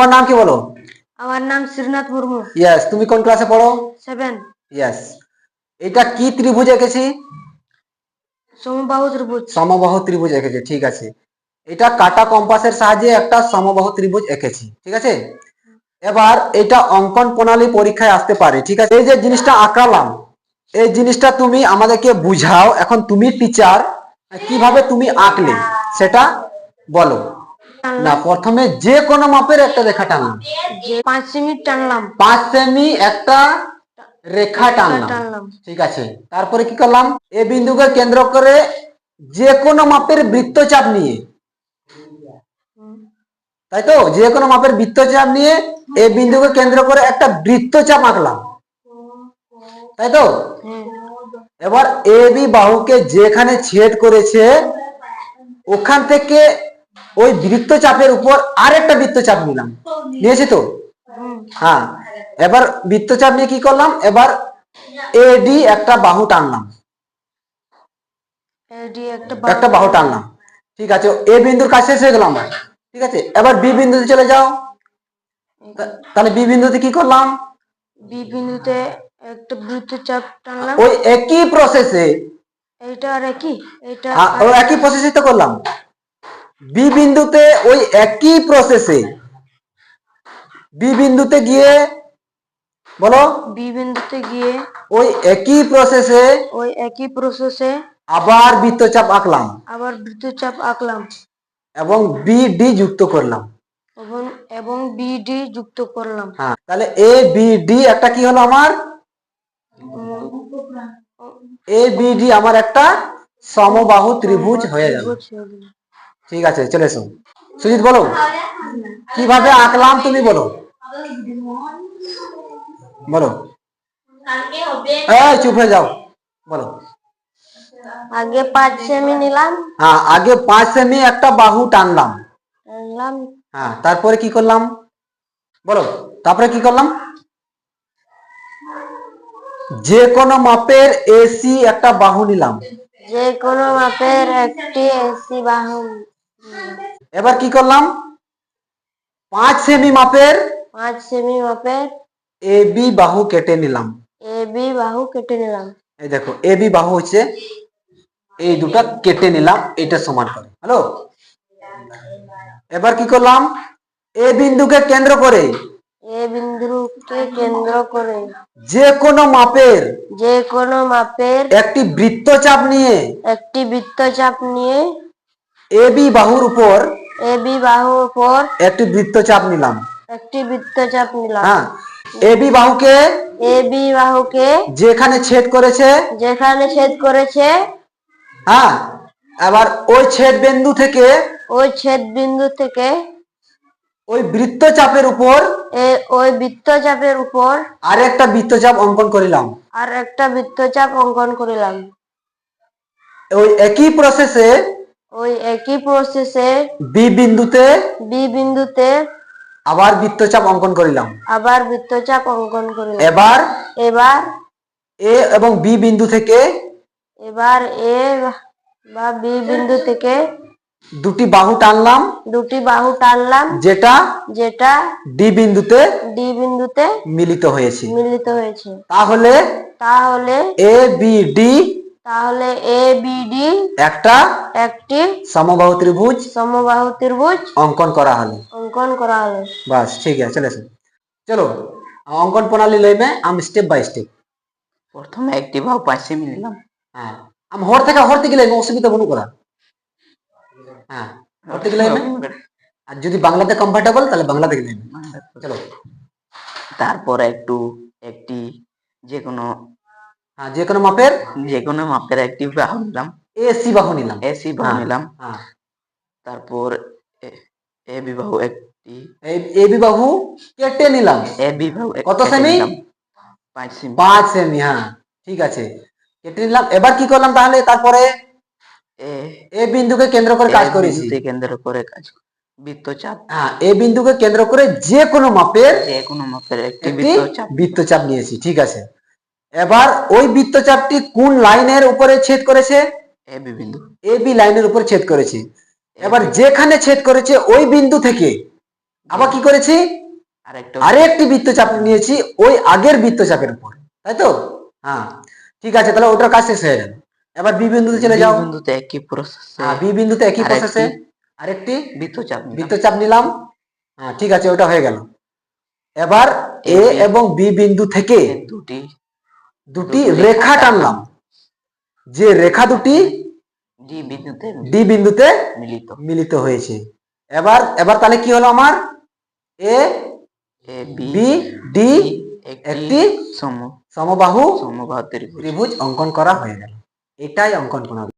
তোমার নাম কি বলো? আমার নাম শ্রীনাথ মুর্মু। ইয়েস তুমি কোন ক্লাসে পড়ো? সেভেন ইয়েস এটা কি ত্রিভুজ এঁকেছি? সমবাহু ত্রিভুজ। সমবাহু ত্রিভুজ এঁকেছি ঠিক আছে। এটা কাটা কম্পাসের সাহায্যে একটা সমবাহু ত্রিভুজ এঁকেছি ঠিক আছে? এবার এটা অঙ্কন প্রণালী পরীক্ষায় আসতে পারে ঠিক আছে? এই যে জিনিসটা আঁকালাম এই জিনিসটা তুমি আমাদেরকে বুঝাও। এখন তুমি টিচার কীভাবে তুমি আঁকলে সেটা বলো। না প্রথমে যে কোনো মাপের একটা রেখা টানলাম। পাঁচ সেমি টানলাম। পাঁচ সেমি একটা রেখা টানলাম। ঠিক আছে। তারপরে কি করলাম? এ বিন্দুকে কেন্দ্র করে যে কোনো মাপের বৃত্তচাপ নিয়ে। তাই তো? যে কোনো মাপের বৃত্তচাপ নিয়ে এ বিন্দুকে কেন্দ্র করে একটা বৃত্তচাপ আঁকলাম। তাই তো? এবার এ বি বাহুকে যেখানে ছেদ করেছে ওখান থেকে ওই বৃত্তচাপের উপর আরেকটা বৃত্তচাপ নিলাম। নিয়েছি তো? হ্যাঁ। এবার বৃত্তচাপ নিয়ে কি করলাম? এবার এডি একটা বাহু টানলাম। একটা একটা বাহু টানলাম। ঠিক আছে এ বিন্দুর কাছে শেষ হয়ে গেলাম আমরা। ঠিক আছে এবার বি বিন্দুতে চলে যাও। তাহলে বি বিন্দুতে কি করলাম? বি বিন্দুতে একটা বৃত্তচাপ টানলাম। ওই একই প্রসেসে এইটা আর একই? এইটা ওই একই প্রসেসে তো করলাম। বি বিন্দুতে ওই একই প্রসেসে বি বিন্দুতে গিয়ে বলো। বি বিন্দুতে গিয়ে ওই একই প্রসেসে ওই একই প্রসেসে আবার বৃত্তচাপ আঁকলাম। আবার বৃত্তচাপ আঁকলাম। এবং বি ডি যুক্ত করলাম। এবং এবং বিডি যুক্ত করলাম। হ্যাঁ তাহলে এ বি ডি একটা কি হলো আমার? এ বি ডি আমার একটা সমবাহু ত্রিভুজ হয়ে গেল। ঠিক আছে চলে এসো। সুজিত বলো। কীভাবে আঁকলাম তুমি বলো। বলো। এই চুপ হয়ে যাও। বলো। আগে পাঁচ সেমি নিলাম। হ্যাঁ আগে পাঁচ সেমি একটা বাহু টানলাম। টানলাম। হ্যাঁ তারপরে কি করলাম? বলো তারপরে কি করলাম? যে কোনো মাপের এসি একটা বাহু নিলাম। যে কোনো মাপের একটি এসি বাহু। এবার কি করলাম? পাঁচ সেমি মাপের পাঁচ সেমি মাপের এ বি বাহু কেটে নিলাম। এ বি বাহু কেটে নিলাম। এই দেখো এ বি বাহু হচ্ছে এই দুটা কেটে নিলাম এটা সমান করে। হ্যালো এবার কি করলাম? এ বিন্দুকে কেন্দ্র করে এ বিন্দুকে কেন্দ্র করে যে কোনো মাপের যে কোনো মাপের একটি বৃত্তচাপ নিয়ে একটি বৃত্তচাপ নিয়ে এ বি বাহুর উপর এ বি বাহুর উপর একটি বৃত্তচাপ নিলাম। একটি বৃত্তচাপ নিলাম। হ্যাঁ এ বি বাহুকে এ বি বাহুকে যেখানে ছেদ করেছে যেখানে ছেদ করেছে হ্যাঁ আবার ওই ছেদ বিন্দু থেকে ওই ছেদ বিন্দু থেকে ওই বৃত্তচাপের উপর ওই বৃত্তচাপের উপর আরেকটা বৃত্তচাপ অঙ্কন করিলাম। আর একটা বৃত্তচাপ অঙ্কন করিলাম। ওই একই প্রসেসে ওই একই প্রসেসে বি বিন্দুতে বি বিন্দুতে আবার বৃত্তচাপ অঙ্কন করিলাম। আবার বৃত্তচাপ অঙ্কন করিলাম। এবার এবার এ এবং বি বিন্দু থেকে এবার এ বা বি বিন্দু থেকে দুটি বাহু টানলাম। দুটি বাহু টানলাম। যেটা যেটা ডি বিন্দুতে ডি বিন্দুতে মিলিত হয়েছে। মিলিত হয়েছে। তাহলে তাহলে এ বি ডি তাহলে এ বি ডি একটা একটি সমবাহু ত্রিভুজ সমবাহু ত্রিভুজ অঙ্কন করা হলো। অঙ্কন করা হলো। বাস ঠিক আছে চলে আসুন। চলো অঙ্কন প্রণালী লইবে আমি স্টেপ বাই স্টেপ প্রথমে একটি বাহু পাঁচ সেমি নিলাম হ্যাঁ আমি হর থেকে হর থেকে লইবে অসুবিধা বনু করা হ্যাঁ হর থেকে লইবে। আর যদি বাংলাতে কমফর্টেবল তাহলে বাংলা থেকে লইবে চলো। তারপর একটু একটি যে কোনো হ্যাঁ যে কোনো মাপের? যে কোনো মাপের একটি বাহু নিলাম। এসি বাহু নিলাম। এসি বাহু নিলাম। তারপর এ- বিবাহ একটি। এ বি বাহু কেটে নিলাম। এ বিবাহ কত সেমি? পাঁচ সেমি। পাঁচ সেমি হ্যাঁ ঠিক আছে। কেটে নিলাম। এবার কি করলাম তাহলে? তারপরে এ বিন্দুকে কেন্দ্র করে কাজ করেছি। কেন্দ্র করে কাজ বৃত্তচাপ। হ্যাঁ এ বিন্দুকে কেন্দ্র করে যে কোনো মাপের যে কোনো মাপের একটি একটি বৃত্তচাপ। বৃত্তচাপ নিয়েছি ঠিক আছে। এবার ওই বৃত্তচাপটি কোন লাইনের উপরে ছেদ করেছে? এ বি বিন্দু। এ বি লাইনের উপর ছেদ করেছে। এবার যেখানে ছেদ করেছে ওই বিন্দু থেকে আবার কি করেছি? আরেকটা। বৃত্তচাপ নিয়েছি ওই আগের বৃত্তচাপের উপর। তাই তো? হ্যাঁ। ঠিক আছে তাহলে ওটার কাজ শেষ হয়ে গেল। এবার বি বিন্দুতে চলে যাও। বিন্দুতে একই প্রসেসে হ্যাঁ বি বিন্দুতে একই প্রসেসে আরেকটি বৃত্তচাপ বৃত্তচাপ নিলাম। হ্যাঁ ঠিক আছে ওটা হয়ে গেল। এবার এ এবং বি বিন্দু থেকে দুটি দুটি রেখা টানলাম যে রেখা দুটি ডি বিন্দুতে ডি বিন্দুতে মিলিত। মিলিত হয়েছে। এবার এবার তাহলে কি হলো আমার? এ বি ডি একটি একটি সম সমবাহু সমবাহু ত্রিভুজ। অঙ্কন করা হয়ে গেল। এটাই অঙ্কন প্রণালী